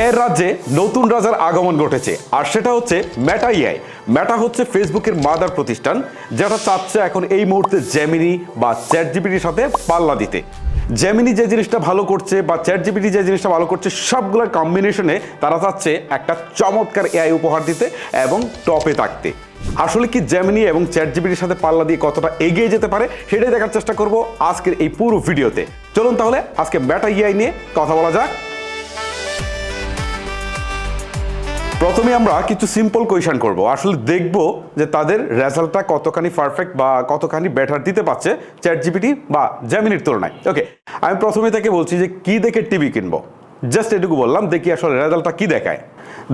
এর রাজ্যে নতুন রাজার আগমন ঘটেছে, আর সেটা হচ্ছে মেটা ইআই মেটা হচ্ছে ফেসবুকের মাদার প্রতিষ্ঠান, যেটা চাচ্ছে এখন এই মুহূর্তে জেমিনি বা চ্যাট জিপিটির সাথে পাল্লা দিতে। জেমিনি যে জিনিসটা ভালো করছে বা চ্যাট জিপিটি যে জিনিসটা ভালো করছে, সবগুলোর কম্বিনেশনে তারা চাচ্ছে একটা চমৎকার এআই উপহার দিতে এবং টপে থাকতে। আসলে কি জেমিনি এবং চ্যাট জিপিটির সাথে পাল্লা দিয়ে কতটা এগিয়ে যেতে পারে, সেটাই দেখার চেষ্টা করব আজকের এই পুরো ভিডিওতে। চলুন তাহলে আজকে মেটা ইআই নিয়ে কথা বলা যাক। প্রথমে আমরা কিছু সিম্পল কোয়েশন করব। আসলে দেখব যে তাদের রেজাল্টটা কতখানি পারফেক্ট বা কতখানি বেটার দিতে পারছে চ্যাট জিপিটি বা জ্যামিনির তুলনায়। ওকে আমি প্রথমে থেকে বলছি যে কি দেখে টিভি কিনবো? জাস্ট এটুকু বললাম, দেখি আসলে রেজাল্টটা কি দেখায়।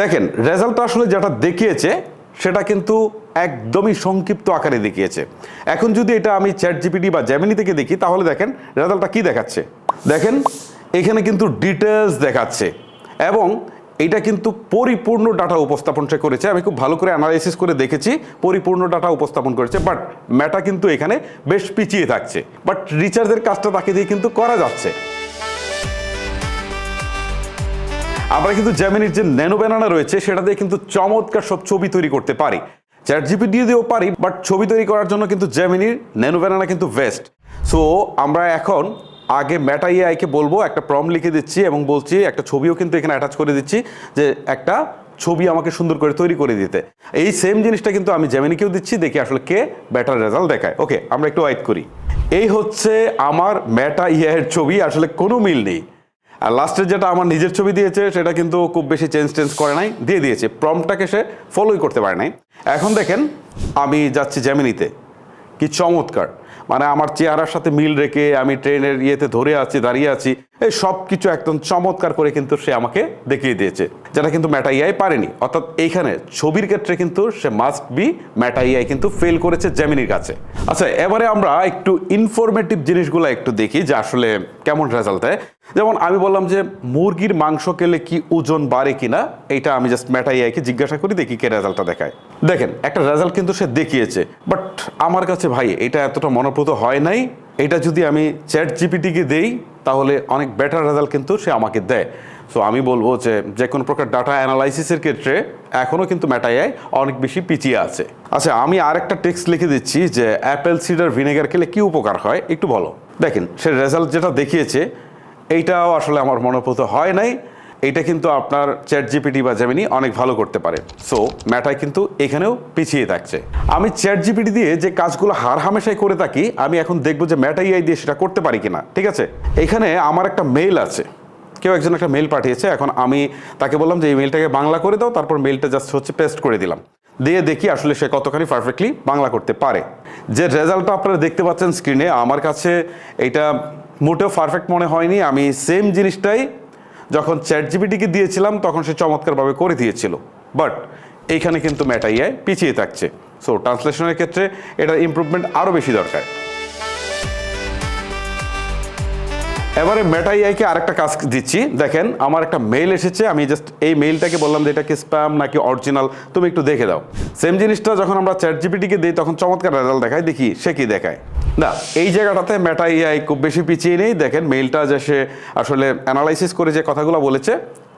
দেখেন, রেজাল্টটা আসলে যেটা দেখিয়েছে, সেটা কিন্তু একদমই সংক্ষিপ্ত আকারে দেখিয়েছে। এখন যদি এটা আমি চ্যাট জিপিটি বা জ্যামিনি থেকে দেখি, তাহলে দেখেন রেজাল্টটা কি দেখাচ্ছে? দেখেন, এখানে কিন্তু ডিটেলস দেখাচ্ছে এবং এটা কিন্তু পরিপূর্ণ ডাটা উপস্থাপন সে করেছে। আমি খুব ভালো করে অ্যানালাইসিস করে দেখেছি, পরিপূর্ণ ডাটা উপস্থাপন করেছে বাট ম্যাটা কিন্তু এখানে বেশ পিছিয়ে থাকছে। বাট রিচার্জের কাজটা তাকে দিয়ে কিন্তু করা যাচ্ছে। আমরা কিন্তু জ্যামিনির যে ন্যানো ব্যানানা রয়েছে, সেটা দিয়ে কিন্তু চমৎকার সব ছবি তৈরি করতে পারি। চ্যাট জিপিটি দিয়েও পারি বাট ছবি তৈরি করার জন্য কিন্তু জ্যামিনির ন্যানো ব্যানানা কিন্তু বেস্ট সো আমরা এখন আগে ম্যাটা আইকে বলব, একটা প্রম লিখে দিচ্ছি এবং বলছি, একটা ছবিও কিন্তু এখানে অ্যাটাচ করে দিচ্ছি যে একটা ছবি আমাকে সুন্দর করে তৈরি করে দিতে। এই সেম জিনিসটা কিন্তু আমি জ্যামিনিকেও দিচ্ছি, দেখি আসলে কে বেটার রেজাল্ট দেখায়। ওকে আমরা একটু ওয়েট করি। এই হচ্ছে আমার ম্যাটা ইয়ের ছবি, আসলে কোনো মিল নেই। আর লাস্টের যেটা আমার নিজের ছবি দিয়েছে, সেটা কিন্তু খুব বেশি চেঞ্জ টেঞ্জ করে নাই, দিয়ে দিয়েছে। প্রমটাকে সে ফলোই করতে পারে নাই। এখন দেখেন, আমি যাচ্ছি জ্যামিনিতে কি চমৎকার। মানে আমার চেহারার সাথে মিল রেখে আমি ট্রেনের ইয়েতে ধরে আছি দাঁড়িয়ে আছি। এই সব কিছু একদম চমৎকার করে কিন্তু সে আমাকে দেখিয়ে দিয়েছে, যেটা কিন্তু ম্যাটা ইআই পারেনি। অর্থাৎ এইখানে ছবির ক্ষেত্রে কিন্তু সে মাস্ট বি ম্যাটা ইআই কিন্তু ফেল করেছে জ্যামিনির কাছে। আচ্ছা এবারে আমরা একটু ইনফরমেটিভ জিনিসগুলো একটু দেখি যে আসলে কেমন রেজাল্ট দেয়। যেমন আমি বললাম যে মুরগির মাংস খেলে কি ওজন বাড়ে কিনা, এইটা আমি জাস্ট ম্যাটা ইআইকে জিজ্ঞাসা করি, দেখি কে রেজাল্টটা দেখায়। দেখেন, একটা রেজাল্ট কিন্তু সে দেখিয়েছে বাট আমার কাছে ভাই, এটা এতটা মনোপ্রত হয় নাই। এটা যদি আমি চ্যাট জিপিটিকে দেই তাহলে অনেক বেটার রেজাল্ট কিন্তু সে আমাকে দেয়। সো আমি বলব যে যে কোনো প্রকার ডাটা অ্যানালাইসিসের ক্ষেত্রে এখনও কিন্তু ম্যাটাইআই অনেক বেশি পিছিয়ে আছে। আচ্ছা আমি আরেকটা টেক্সট লিখে দিচ্ছি যে অ্যাপেল সিডার ভিনেগার খেলে কী উপকার হয়? একটু বলো। দেখেন, সে রেজাল্ট যেটা দেখিয়েছে, এইটাও আসলে আমার মনোভূত হয় নাই। এটা কিন্তু আপনার চ্যাট জিপিটি বা জেমিনি অনেক ভালো করতে পারে। সো ম্যাটাই কিন্তু এখানেও পিছিয়ে থাকছে। আমি চ্যাট জিপিটি দিয়ে যে কাজগুলো হার হামেশাই করে থাকি, আমি এখন দেখব যে ম্যাটাই আই দিয়ে সেটা করতে পারি কিনা, ঠিক আছে? এখানে আমার একটা মেল আছে। কেউ একজন একটা মেল পাঠিয়েছে, এখন আমি তাকে বললাম যে এই মেলটাকে বাংলা করে দাও, তারপর মেলটা জাস্ট হচ্ছে পেস্ট করে দিলাম। দিয়ে দেখি আসলে সে কতখানি পারফেক্টলি বাংলা করতে পারে। যে রেজাল্টটা আপনারা দেখতে পাচ্ছেন স্ক্রিনে আমার কাছে এটা মোটেও পারফেক্ট মনে হয়নি। আমি সেম জিনিসটাই যখন চ্যাট জিপিটিকে দিয়েছিলাম, তখন সে চমৎকারভাবে করে দিয়েছিল। বাট এইখানে কিন্তু ম্যাটাইয়ায় পিছিয়ে থাকছে। সো ট্রান্সলেশনের ক্ষেত্রে এটার ইম্প্রুভমেন্ট আরও বেশি দরকার। এবারে মেটাইআইকে আরেকটা কাজ দিচ্ছি। দেখেন, আমার একটা মেইল এসেছে, আমি জাস্ট এই মেইলটাকে বললাম যে এটা কি স্প্যাম নাকি অরিজিনাল তুমি একটু দেখে দাও। সেম জিনিসটা যখন আমরা চ্যাট জিপিটিকে দিই, তখন চমৎকার রেজাল্ট দেখায়। দেখি, সে কি দেখায়? না, এই জায়গাটাতে মেটাইআই খুব বেশি পিছিয়ে নেই। দেখেন মেইলটা যে সে আসলে অ্যানালাইসিস করে যে কথাগুলো বলেছে,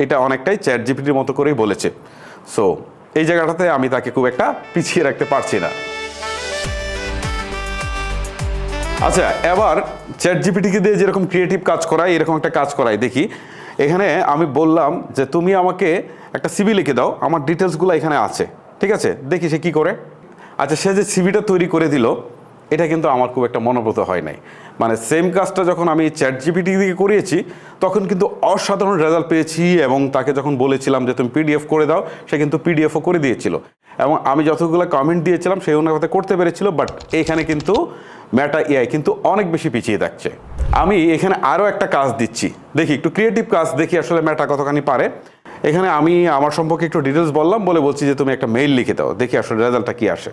এটা অনেকটাই চ্যাট জিপিটির মতো করেই বলেছে। সো এই জায়গাটাতে আমি তাকে খুব একটা পিছিয়ে রাখতে পারছি না। আচ্ছা এবার চ্যাট জিপিটিকে দিয়ে যেরকম ক্রিয়েটিভ কাজ করাই এরকম একটা কাজ করাই দেখি, এখানে আমি বললাম যে, তুমি আমাকে একটা সিবি লিখে দাও, আমার ডিটেলসগুলো এখানে আছে। ঠিক আছে? দেখি সে কি করে। আচ্ছা সে যে সিবিটা তৈরি করে দিল, এটা কিন্তু আমার খুব একটা মনোব্রত হয় নাই। মানে সেম কাজটা যখন আমি চ্যাট জিপিটি দিয়ে করিয়েছি, তখন কিন্তু অসাধারণ রেজাল্ট পেয়েছি এবং তাকে যখন বলেছিলাম যে, তুমি পিডিএফ করে দাও, সে কিন্তু পিডিএফও করে দিয়েছিল। এবং আমি যতগুলো কমেন্ট দিয়েছিলাম সেই অনুপাতে করতে পেরেছিল বাট এখানে কিন্তু ম্যাটা এআই কিন্তু অনেক বেশি পিছিয়ে থাকছে। আমি এখানে আরও একটা কাজ দিচ্ছি। দেখি, একটু ক্রিয়েটিভ কাজ দেখি আসলে ম্যাটা কতখানি পারে। এখানে আমি আমার সম্পর্কে একটু ডিটেলস বললাম, বলে বলছি যে তুমি একটা মেইল লিখে দাও, দেখি আসলে রেজাল্টটা কী আসে।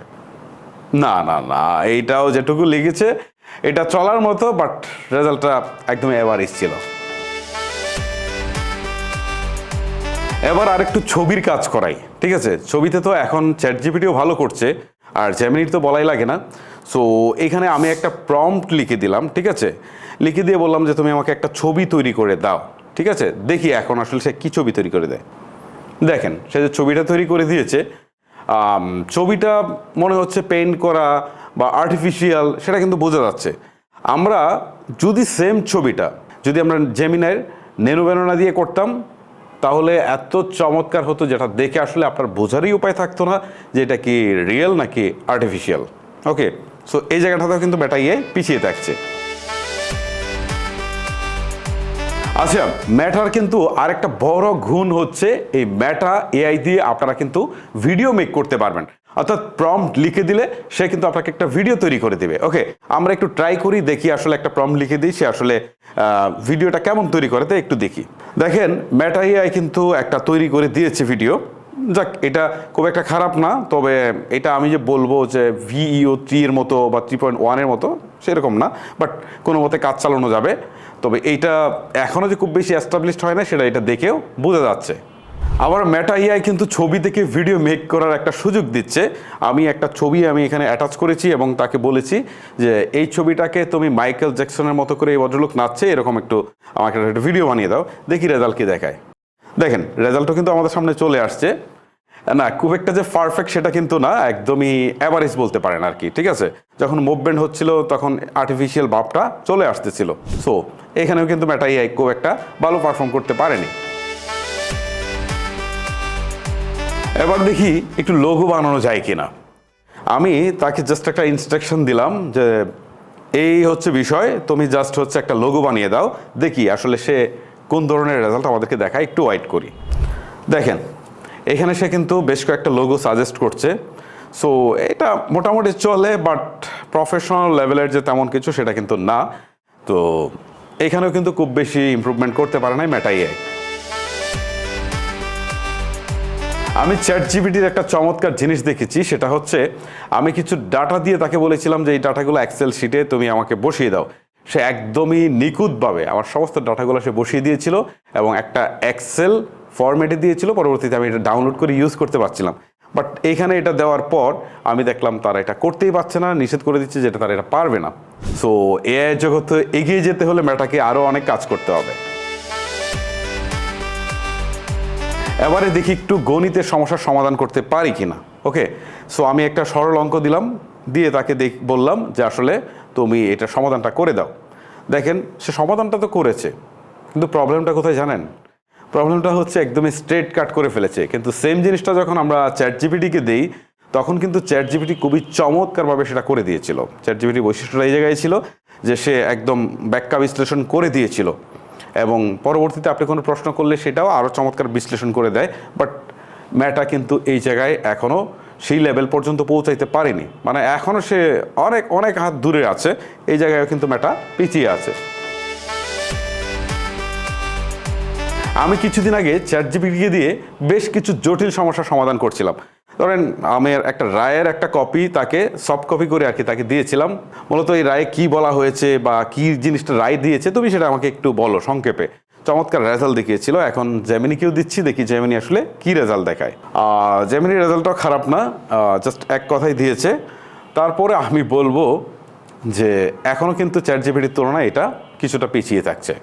না না না, এইটাও যেটুকু লিখেছে, এটা চলার মতো বাট রেজাল্টটা একদম এভারেজ ছিল। এবার আরেকটু ছবির কাজ করাই, ঠিক আছে? ছবিতে তো এখন চ্যাট জিপিটিও ভালো করছে, আর জ্যামিনির তো বলাই লাগে না। সো এখানে আমি একটা প্রম্পট লিখে দিলাম, ঠিক আছে? লিখে দিয়ে বললাম যে, তুমি আমাকে একটা ছবি তৈরি করে দাও। ঠিক আছে? দেখি এখন আসলে সে কী ছবি তৈরি করে দেয়। দেখেন, সে যে ছবিটা তৈরি করে দিয়েছে ছবিটা মনে হচ্ছে পেইন্ট করা বা আর্টিফিশিয়াল সেটা কিন্তু বোঝা যাচ্ছে। আমরা যদি সেম ছবিটা, যদি আমরা জেমিনার নেনু বেননা দিয়ে করতাম তাহলে এত চমৎকার হতো যেটা দেখে আসলে আপনার বোঝারই উপায় থাকতো না যে এটা কি রিয়েল নাকি আর্টিফিশিয়াল ওকে সো এই জায়গাটাতেও কিন্তু ব্যাটা ইয়ে পিছিয়ে থাকছে। আচ্ছা ম্যাটার কিন্তু আরেকটা বড় গুণ হচ্ছে, এই ম্যাটা এআই দিয়ে আপনারা কিন্তু ভিডিও মেক করতে পারবেন। অর্থাৎ প্রম্পট লিখে দিলে সে কিন্তু আপনাকে একটা ভিডিও তৈরি করে দেবে। ওকে আমরা একটু ট্রাই করি, দেখি আসলে একটা প্রম্পট লিখে দিই, সে আসলে ভিডিওটা কেমন তৈরি করে তাই একটু দেখি। দেখেন ম্যাটা এআই কিন্তু একটা তৈরি করে দিয়েছে ভিডিও যাক, এটা খুব একটা খারাপ না, তবে এটা আমি যে বলব যে ভিইও থ্রি এর মতো বা থ্রি পয়েন্ট ওয়ানের মতো, সেরকম না বাট কোনো মতে কাজ চালানো যাবে। তবে এইটা এখনও যে খুব বেশি অ্যাস্টাবলিশড হয় না, সেটা এটা দেখেও বোঝা যাচ্ছে। আবার মেটা ইআই কিন্তু ছবি থেকে ভিডিও মেক করার একটা সুযোগ দিচ্ছে। আমি একটা ছবি আমি এখানে অ্যাটাচ করেছি এবং তাকে বলেছি যে, এই ছবিটাকে তুমি মাইকেল জ্যাকসনের মতো করে এই ভদ্রলোক নাচছে, এরকম একটু আমাকে একটা ভিডিও বানিয়ে দাও, দেখি রেজাল্ট কি দেখায়। দেখেন রেজাল্টও কিন্তু আমাদের সামনে চলে আসছে। না, খুব একটা যে পারফেক্ট সেটা কিন্তু না, একদমই অ্যাভারেজ বলতে পারেন আর কি, ঠিক আছে? যখন মুভমেন্ট হচ্ছিল, তখন আর্টিফিশিয়াল ভাবটা চলে আসতেছিল। সো এখানেও কিন্তু মেটাই খুব একটা ভালো পারফর্ম করতে পারেনি। এবার দেখি একটু লঘু বানানো যায় কিনা। আমি তাকে জাস্ট একটা ইনস্ট্রাকশন দিলাম যে, এই হচ্ছে বিষয়, তুমি জাস্ট হচ্ছে একটা লোগো বানিয়ে দাও, দেখি আসলে সে কোন ধরনের রেজাল্ট আমাদেরকে দেখায়, একটু ওয়াইট করি। দেখেন, এখানে সে কিন্তু বেশ কয়েকটা লোগো সাজেস্ট করছে। সো এটা মোটামুটি চলে বাট প্রফেশনাল লেভেলের যে তেমন কিছু সেটা কিন্তু না। তো, এখানেও কিন্তু খুব বেশি ইমপ্রুভমেন্ট করতে পারে নাই মেটাই আমি চ্যাট জিবিটির একটা চমৎকার জিনিস দেখেছি, সেটা হচ্ছে আমি কিছু ডাটা দিয়ে তাকে বলেছিলাম যে এই ডাটাগুলো এক্সেল শিটে তুমি আমাকে বসিয়ে দাও। সে একদমই নিখুঁতভাবে আমার সমস্ত ডাটাগুলো সে বসিয়ে দিয়েছিল এবং একটা এক্সেল ফরম্যাটে দিয়েছিল, পরবর্তীতে আমি এটা ডাউনলোড করে ইউজ করতে পারছিলাম। বাট এইখানে এটা দেওয়ার পর আমি দেখলাম তারা এটা করতেই পারছে না, নিষেধ করে দিচ্ছে যেটা তারা এটা পারবে না। সো এআই জগতে এগিয়ে যেতে হলে মেটাকে আরও অনেক কাজ করতে হবে। এবারে দেখি একটু গণিতের সমস্যার সমাধান করতে পারি কিনা। ওকে সো আমি একটা সরল অঙ্ক দিলাম, দিয়ে তাকে দেখ, বললাম যে আসলে তুমি এটা সমাধানটা করে দাও। দেখেন, সে সমাধানটা তো করেছে, কিন্তু প্রবলেমটা কোথায় জানেন? প্রবলেমটা হচ্ছে একদমই স্ট্রেট কাট করে ফেলেছে, কিন্তু সেম জিনিসটা যখন আমরা চ্যাট জিপিটিকে দিই, তখন কিন্তু চ্যাট জিপিটি খুবই চমৎকারভাবে সেটা করে দিয়েছিল। চ্যাট জিপিটি বৈশিষ্ট্যটা এই জায়গায় ছিল যে সে একদম ব্যাখ্যা বিশ্লেষণ করে দিয়েছিল। এবং পরবর্তীতে আপনি কোনো প্রশ্ন করলে সেটাও আরও চমৎকার বিশ্লেষণ করে দেয় বাট ম্যাটা কিন্তু এই জায়গায় এখনও সেই লেভেল পর্যন্ত পৌঁছাইতে পারেনি। মানে এখনও সে অনেক অনেক হাত দূরে আছে, এই জায়গায় কিন্তু ম্যাটা পিছিয়ে আছে। আমি কিছুদিন আগে চ্যাট জিপিটিকে দিয়ে বেশ কিছু জটিল সমস্যার সমাধান করছিলাম। ধরেন আমি একটা রায়ের একটা কপি তাকে সফট কপি করে আর কি তাকে দিয়েছিলাম। মূলত এই রায়ে কি বলা হয়েছে বা কি জিনিসটা রায় দিয়েছে, তুমি সেটা আমাকে একটু বলো সংক্ষেপে। চমৎকার রেজাল্ট দেখিয়েছিল। এখন জেমিনিকেও দিচ্ছি, দেখি জেমিনি আসলে কি রেজাল্ট দেখায়। জেমিনির রেজাল্টটাও খারাপ না জাস্ট এক কথাই দিয়েছে। তারপরে আমি বলব যে এখনও কিন্তু চ্যাট জিপিটির তুলনায় এটা কিছুটা পিছিয়ে থাকছে।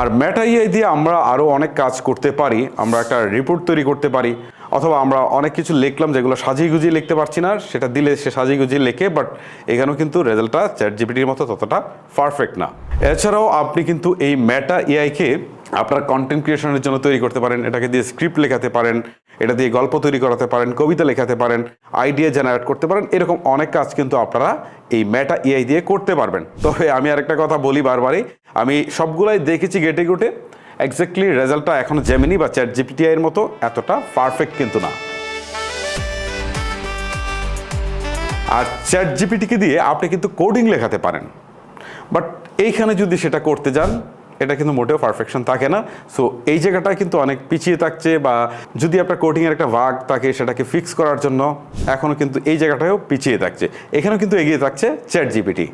আর ম্যাটা দিয়ে আমরা আরও অনেক কাজ করতে পারি, আমরা একটা রিপোর্ট তৈরি করতে পারি। অথবা আমরা অনেক কিছু লিখলাম যেগুলো সাজিয়ে গুজিয়ে লিখতে পারছি না, সেটা দিলে সে সাজিয়ে গুজিয়ে লেখে বাট এখানেও কিন্তু রেজাল্টটা চ্যাট জিপিটির মতো ততটা পারফেক্ট না। এছাড়াও আপনি কিন্তু এই ম্যাটা এআইকে আপনার কন্টেন্ট ক্রিয়েশনের জন্য তৈরি করতে পারেন, এটাকে দিয়ে স্ক্রিপ্ট লেখাতে পারেন, এটা দিয়ে গল্প তৈরি করাতে পারেন, কবিতা লেখাতে পারেন আইডিয়া জেনারেট করতে পারেন, এরকম অনেক কাজ কিন্তু আপনারা এই ম্যাটা ইআই দিয়ে করতে পারবেন। তবে আমি আরেকটা কথা বলি বারবারই, আমি সবগুলাই দেখেছি গেটে গুটে এক্স্যাক্টলি রেজাল্টটা এখনও জেমিনি বা চ্যাট জিপিটিআইয়ের মতো এতটা পারফেক্ট কিন্তু না। আর চ্যাট জিপিটিকে দিয়ে আপনি কিন্তু কোডিং লেখাতে পারেন। বাট এইখানে যদি সেটা করতে যান এটা কিন্তু মোটেও পারফেকশন থাকে না। সো এই জায়গাটা কিন্তু অনেক পিছিয়ে থাকছে বা যদি আপনার কোডিংয়ের একটা ভাগ থাকে সেটাকে ফিক্স করার জন্য এখনও কিন্তু এই জায়গাটাও পিছিয়ে থাকছে। এখানেও কিন্তু এগিয়ে থাকছে চ্যাট জিপিটি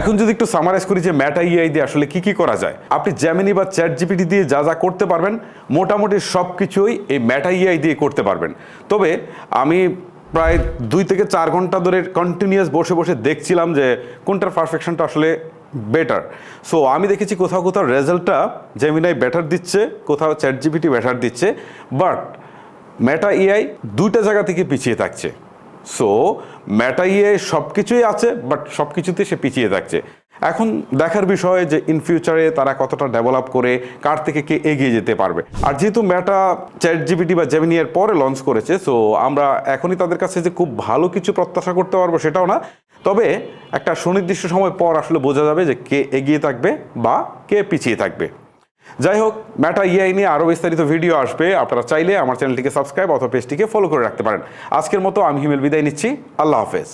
এখন যদি একটু সামারাইজ করি যে ম্যাটা ইআই দিয়ে আসলে কি কি করা যায়, আপনি জ্যামিনি বা চ্যাট জিপিটি দিয়ে যা যা করতে পারবেন, মোটামুটি সব কিছুই এই ম্যাটা ইআই দিয়ে করতে পারবেন। তবে আমি প্রায় দুই থেকে চার ঘণ্টা ধরে কন্টিনিউয়াস বসে বসে দেখছিলাম যে কোনটার পারফেকশনটা আসলে বেটার সো আমি দেখেছি কোথাও কোথাও রেজাল্টটা জেমিনাই বেটার দিচ্ছে, কোথাও চ্যাট জিপিটি বেটার দিচ্ছে বাট ম্যাটা ইআই দুইটা জায়গা থেকে পিছিয়ে থাকছে। সো ম্যাটা ইআই সব কিছুই আছে বাট সব কিছুতে সে পিছিয়ে থাকছে। এখন দেখার বিষয় যে ইন ফিউচারে তারা কতটা ডেভেলপ করে, কার থেকে কে এগিয়ে যেতে পারবে। আর যেহেতু মেটা চ্যাট জিবিটি বা জেমিনি এর পরে লঞ্চ করেছে সো আমরা এখনই তাদের কাছে যে খুব ভালো কিছু প্রত্যাশা করতে পারব সেটাও না। তবে একটা সুনির্দিষ্ট সময় পর আসলে বোঝা যাবে যে কে এগিয়ে থাকবে বা কে পিছিয়ে থাকবে। যাই হোক ম্যাটা ইআই নিয়ে আরও বিস্তারিত ভিডিও আসবে। আপনারা চাইলে আমার চ্যানেলটিকে সাবস্ক্রাইব অথবা পেজটিকে ফলো করে রাখতে পারেন। আজকের মতো আমি হিমেল বিদায় নিচ্ছি। আল্লাহ হাফেজ।